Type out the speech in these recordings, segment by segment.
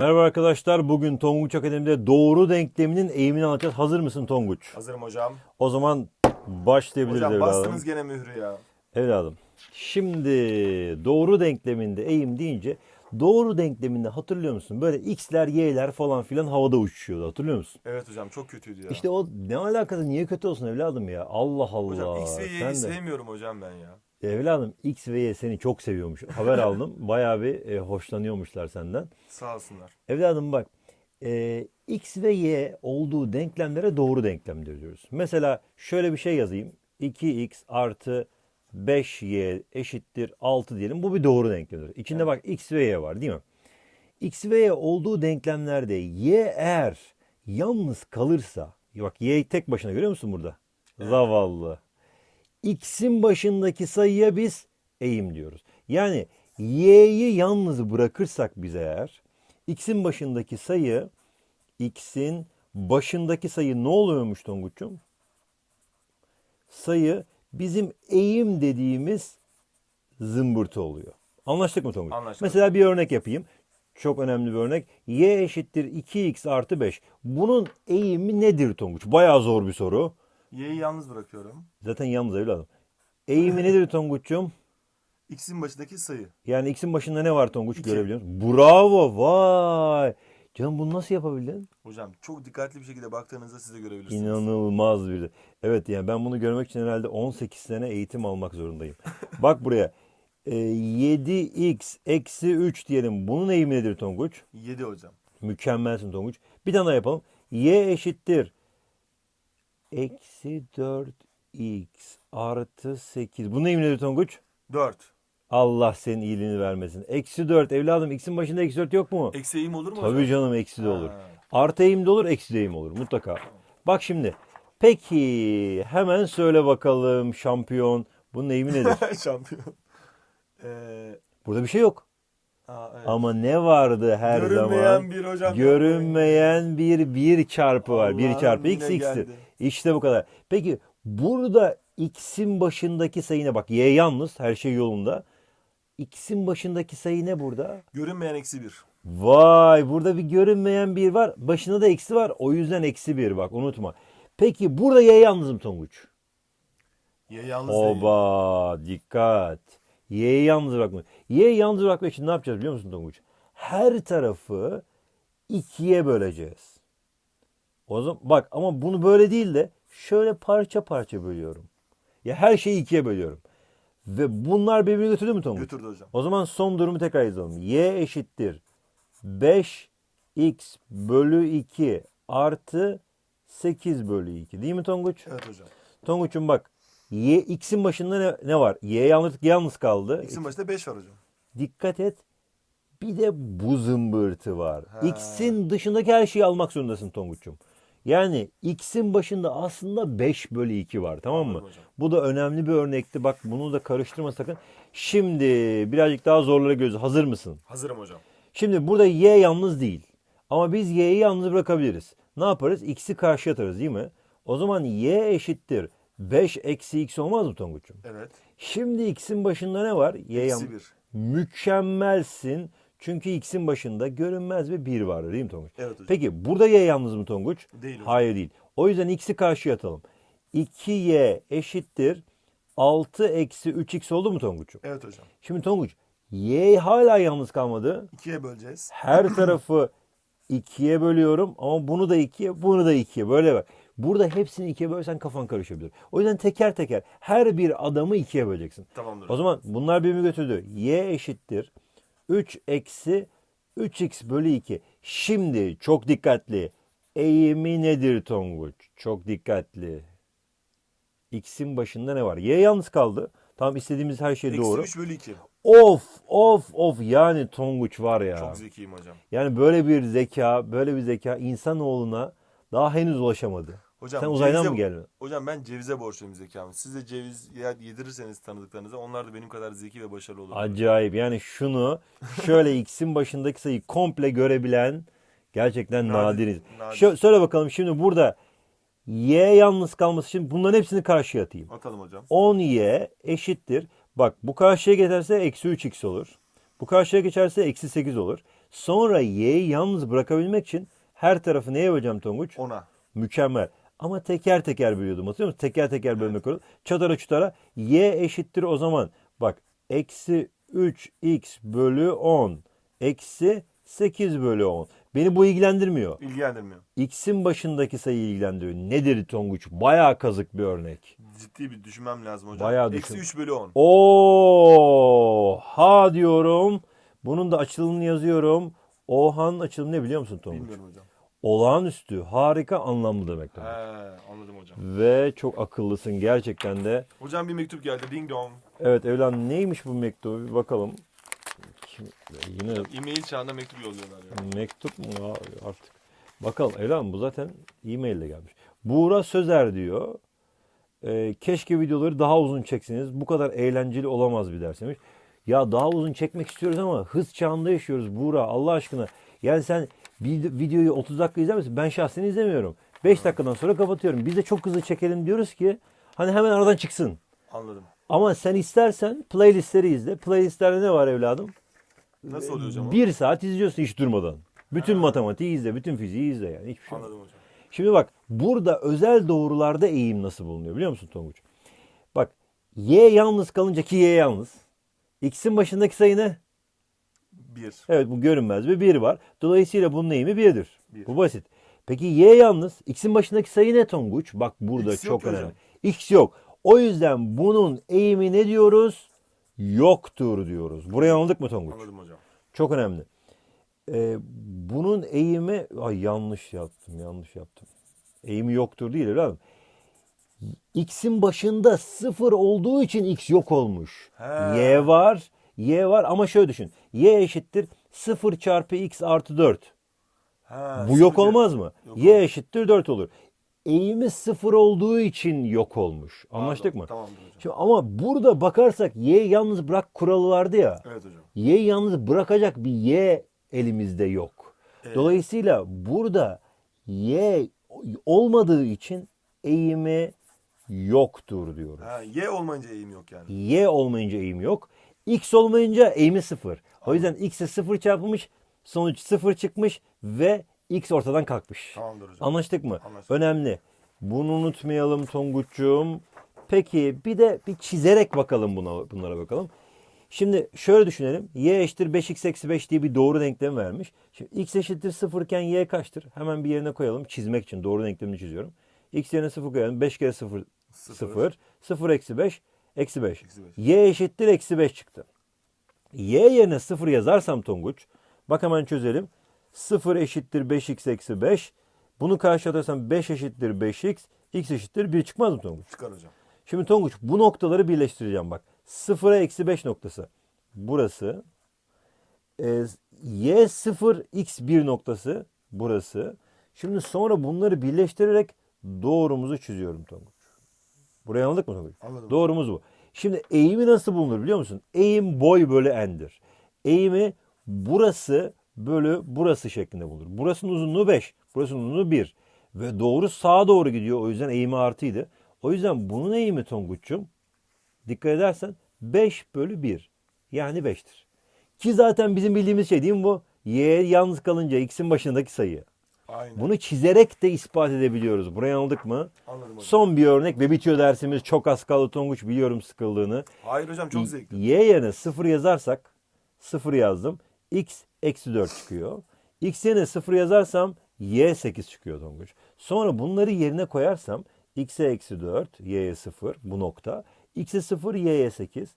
Merhaba arkadaşlar. Bugün Tonguç Akademi'de doğru denkleminin eğimini anlatacağız. Hazır mısın Tonguç? Hazırım hocam. O zaman başlayabiliriz Hocam evladım. bastınız gene mührü ya. Evladım. Şimdi doğru denkleminde eğim deyince doğru denkleminde hatırlıyor musun? Böyle x'ler, y'ler falan filan havada uçuşuyordu. Hatırlıyor musun? Evet hocam çok kötüydü ya. İşte o ne alakası niye kötü olsun evladım ya? Allah Allah. hocam X ve Y'yi sevmiyorum hocam ben ya. Evladım X ve Y seni çok seviyormuş. Haber aldım. Bayağı bir e, hoşlanıyormuşlar senden. Sağ olsunlar. Evladım bak e, X ve Y olduğu denklemlere doğru denklem diyoruz. Mesela şöyle bir şey yazayım. 2X artı 5Y eşittir 6 diyelim. Bu bir doğru denklemdir. İçinde bak X ve Y var değil mi? X ve Y olduğu denklemlerde Y eğer yalnız kalırsa bak Y tek başına görüyor musun burada? Zavallı. X'in başındaki sayıya biz eğim diyoruz. Yani y'yi yalnız bırakırsak biz eğer x'in başındaki sayı x'in başındaki sayı ne oluyormuş Tonguç'um? Sayı bizim eğim dediğimiz zımbırtı oluyor. Anlaştık mı Tonguç? Anlaştık. Mesela bir örnek yapayım. Çok önemli bir örnek. Y eşittir 2x artı 5. Bunun eğimi nedir Tonguç? Bayağı zor bir soru. Y'yi yalnız bırakıyorum. Zaten yalnız evladım. Eğimi nedir Tonguç'um? X'in başındaki sayı. Yani x'in başında ne var Tonguç İki. görebiliyor musun? Bravo vay. Canım bunu nasıl yapabildin? Hocam çok dikkatli bir şekilde baktığınızda siz de görebilirsiniz. İnanılmaz bir. Evet yani ben bunu görmek için herhalde 18 sene eğitim almak zorundayım. Bak buraya. Ee, 7x eksi 3 diyelim. Bunun eğimi nedir Tonguç? 7 hocam. Mükemmelsin Tonguç. Bir tane daha yapalım. Y eşittir. Eksi 4x artı 8. Bunun eğimi nedir Tonguç? 4. Allah senin iyiliğini vermesin. Eksi 4 evladım x'in başında eksi 4 yok mu? Eksi eğim olur mu Tabii hocam? canım eksi de olur. Ha. Artı eğim de olur eksi de eğim olur mutlaka. Bak şimdi. Peki hemen söyle bakalım şampiyon. Bunun eğimi nedir? Şampiyon. Ee, Burada bir şey yok. aa, evet. Ama ne vardı her Görünmeyen zaman? bir hocam. Görünmeyen bir bir çarpı var. Bir çarpı x x'tir. geldi. İşte bu kadar. Peki burada x'in başındaki sayı ne? Bak y yalnız her şey yolunda. X'in başındaki sayı ne burada? Görünmeyen eksi 1. Vay burada bir görünmeyen bir var. Başında da eksi var. O yüzden eksi bir bak unutma. Peki burada y yalnız mı Tonguç? Y yalnız değil. Oba dikkat. Y'yi yalnız bırakma. Y'yi yalnız bırakmak için ne yapacağız biliyor musun Tonguç? Her tarafı ikiye böleceğiz. O zaman bak ama bunu böyle değil de şöyle parça parça bölüyorum. Ya her şeyi ikiye bölüyorum. Ve bunlar birbirini götürdü mü Tonguç? Götürdü hocam. O zaman son durumu tekrar yazalım. Y eşittir 5x bölü 2 artı 8 bölü 2. Değil mi Tonguç? Evet hocam. Tonguç'um bak. Y, x'in başında ne, ne var? Y yalnız, yalnız kaldı. X'in başında 5 var hocam. Dikkat et. Bir de bu zımbırtı var. Ha. X'in dışındaki her şeyi almak zorundasın Tonguç'um. Yani x'in başında aslında 5 bölü 2 var tamam mı? Bu da önemli bir örnekti. Bak bunu da karıştırma sakın. Şimdi birazcık daha zorlara göz. Hazır mısın? Hazırım hocam. Şimdi burada y yalnız değil. Ama biz y'yi yalnız bırakabiliriz. Ne yaparız? X'i karşıya atarız değil mi? O zaman y eşittir. 5 eksi x olmaz mı Tonguç'um? Evet. Şimdi x'in başında ne var? Y Eksi yalnız. 1. Mükemmelsin. Çünkü x'in başında görünmez bir 1 var değil mi Tonguç? Evet hocam. Peki burada y yalnız mı Tonguç? Değil hocam. Hayır değil. O yüzden x'i karşıya atalım. 2y eşittir. 6 eksi 3x oldu mu Tonguç'um? Evet hocam. Şimdi Tonguç y hala yalnız kalmadı. 2'ye böleceğiz. Her tarafı ikiye bölüyorum ama bunu da ikiye, bunu da ikiye. Böyle bak. Burada hepsini ikiye bölsen kafan karışabilir. O yüzden teker teker her bir adamı ikiye böleceksin. Tamamdır. O zaman bunlar birbirini götürdü. Y eşittir. 3 eksi 3x bölü 2. Şimdi çok dikkatli. Eğimi nedir Tonguç? Çok dikkatli. X'in başında ne var? Y yalnız kaldı. Tamam istediğimiz her şey Eksi doğru. 3 bölü 2. Of of of yani Tonguç var ya. Çok zekiyim hocam. Yani böyle bir zeka, böyle bir zeka insanoğluna daha henüz ulaşamadı. Hocam Sen uzaydan cevize- mı geldin? Hocam ben cevize borçluyum zekamı. Siz de ceviz ye- yedirirseniz tanıdıklarınıza onlar da benim kadar zeki ve başarılı olur. Acayip. Yani şunu şöyle x'in başındaki sayıyı komple görebilen gerçekten Nadir, nadiriz. nadir. Şö- söyle bakalım şimdi burada y yalnız kalması için bunların hepsini karşıya atayım. Atalım hocam. 10y eşittir. Bak bu karşıya geçerse eksi 3x olur. Bu karşıya geçerse eksi 8 olur. Sonra y'yi yalnız bırakabilmek için her tarafı neye böleceğim Tonguç? Ona. Mükemmel. Ama teker teker bölüyordum hatırlıyor musun? Teker teker bölmek olur. Çatara çutara y eşittir o zaman. Bak eksi 3x bölü 10 eksi 8 bölü 10. Beni bu ilgilendirmiyor. İlgilendirmiyor. X'in başındaki sayı ilgilendiriyor. Nedir Tonguç? Bayağı kazık bir örnek. Ciddi bir düşünmem lazım hocam. Bayağı Eksi düşün. 3 bölü 10. Oha diyorum. Bunun da açılımını yazıyorum. Oha'nın açılımı ne biliyor musun Tonguç? Bilmiyorum hocam. Olağanüstü, harika, anlamlı demek. He, Tonguç. anladım hocam. Ve çok akıllısın gerçekten de. Hocam bir mektup geldi. Ding dong. Evet evladım neymiş bu mektubu bir bakalım. Kim, yine E-mail çağında mektup yolluyorlar ya. mektup mu ya artık. Bakalım evladım bu zaten e-mail ile gelmiş. Buğra Sözer diyor. "E, keşke videoları daha uzun çekseniz. Bu kadar eğlenceli olamaz bir ders demiş. Ya daha uzun çekmek istiyoruz ama hız çağında yaşıyoruz Buğra Allah aşkına. Yani sen bir videoyu 30 dakika izler misin? Ben şahsen izlemiyorum. 5 dakikadan sonra kapatıyorum. Biz de çok hızlı çekelim diyoruz ki hani hemen aradan çıksın. Anladım. Ama sen istersen playlistleri izle. Playlistlerde ne var evladım? Nasıl oluyor hocam o? Bir saat izliyorsun hiç durmadan. Bütün matematiği izle, bütün fiziği izle yani. Hiçbir şey yok. Anladım hocam. Şimdi bak burada özel doğrularda eğim nasıl bulunuyor biliyor musun Tonguç? Bak y yalnız kalınca ki y yalnız. X'in başındaki sayı ne? 1. Evet bu görünmez bir 1 var. Dolayısıyla bunun eğimi 1'dir. Bir. Bu basit. Peki y yalnız. X'in başındaki sayı ne Tonguç? Bak burada X yok çok hocam. önemli. X yok. O yüzden bunun eğimi ne diyoruz? Yoktur diyoruz. Burayı anladık mı Tonguç? Anladım hocam. Çok önemli. Ee, bunun eğimi ay yanlış yaptım, yanlış yaptım. Eğimi yoktur değil evladım. X'in başında sıfır olduğu için X yok olmuş. He. Y var, Y var ama şöyle düşün. Y eşittir 0 çarpı X artı 4. Ha, Bu yok olmaz mı? Yok y eşittir 4 olur. Eğimi sıfır olduğu için yok olmuş. Anlaştık Pardon, mı? Tamamdır hocam. Şimdi ama burada bakarsak Y yalnız bırak kuralı vardı ya. Evet hocam. Y'yi yalnız bırakacak bir Y elimizde yok. Evet. Dolayısıyla burada Y olmadığı için eğimi yoktur diyoruz. Ha, y olmayınca eğim yok yani. Y olmayınca eğim yok. X olmayınca eğimi sıfır. O yüzden X'e sıfır çarpılmış, sonuç sıfır çıkmış ve X ortadan kalkmış. Tamamdır hocam. Anlaştık mı? Anlaştık. Önemli. Bunu unutmayalım Tonguç'um. Peki bir de bir çizerek bakalım buna, bunlara bakalım. Şimdi şöyle düşünelim. Y eşittir 5x eksi 5 diye bir doğru denklem vermiş. Şimdi x eşittir 0 iken y kaçtır? Hemen bir yerine koyalım. Çizmek için doğru denklemini çiziyorum. x yerine 0 koyalım. 5 kere 0 Sıfır. 0. 0 eksi 5 eksi 5. Eksi beş. Y eşittir eksi 5 çıktı. Y yerine 0 yazarsam Tonguç. Bak hemen çözelim. 0 eşittir 5x eksi 5. Bunu karşı atarsam 5 eşittir 5x. X eşittir 1 çıkmaz mı Tonguç? Çıkar hocam. Şimdi Tonguç bu noktaları birleştireceğim bak. 0'a eksi 5 noktası. Burası. E, y 0 x 1 noktası. Burası. Şimdi sonra bunları birleştirerek doğrumuzu çiziyorum Tonguç. Burayı anladık mı? Anladım. Doğrumuz bu. Şimdi eğimi nasıl bulunur biliyor musun? Eğim boy bölü n'dir. Eğimi burası bölü burası şeklinde bulunur. Burasının uzunluğu 5. Burasının uzunluğu 1. Ve doğru sağa doğru gidiyor. O yüzden eğimi artıydı. O yüzden bunun eğimi Tonguç'um dikkat edersen 5 bölü 1. Yani 5'tir. Ki zaten bizim bildiğimiz şey değil mi bu? Y yalnız kalınca x'in başındaki sayı. Aynen. Bunu çizerek de ispat edebiliyoruz. Burayı anladık mı? Anladım hocam. Son bir örnek ve bitiyor dersimiz. Çok az kaldı Tonguç biliyorum sıkıldığını. Hayır hocam çok zevkli. Y yerine 0 yazarsak 0 yazdım. X eksi 4 çıkıyor. X yerine 0 yazarsam Y 8 çıkıyor Tonguç. Sonra bunları yerine koyarsam X'e eksi 4, Y'ye 0 bu nokta. X'e 0, Y'ye 8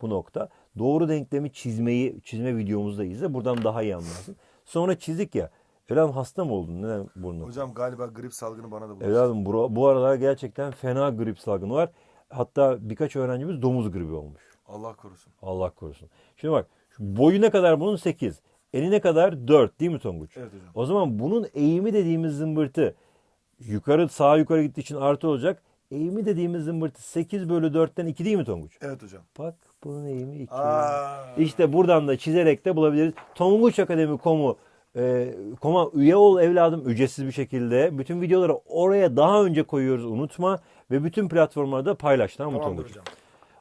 bu nokta. Doğru denklemi çizmeyi, çizme videomuzda izle. Buradan daha iyi anlarsın. Sonra çizdik ya. Evladım hasta mı oldun? Neden burnun? Hocam galiba grip salgını bana da bulaştı. Evladım bu, bu aralar gerçekten fena grip salgını var. Hatta birkaç öğrencimiz domuz gribi olmuş. Allah korusun. Allah korusun. Şimdi bak boyu ne kadar bunun 8. Eni ne kadar 4 değil mi Tonguç? Evet hocam. O zaman bunun eğimi dediğimiz zımbırtı yukarı sağa yukarı gittiği için artı olacak. Eğimi dediğimiz zımbırtı 8 bölü 4'ten 2 değil mi Tonguç? Evet hocam. Bak bunun eğimi 2. Aa. İşte buradan da çizerek de bulabiliriz. Tonguç Akademi komu e, koma üye ol evladım ücretsiz bir şekilde. Bütün videoları oraya daha önce koyuyoruz unutma. Ve bütün platformlarda paylaş tamam mı Tamamdır Tonguç? hocam.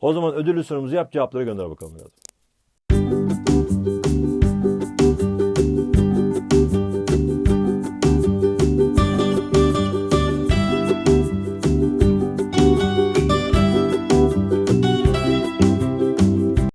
O zaman ödüllü sorumuzu yap cevapları gönder bakalım evladım.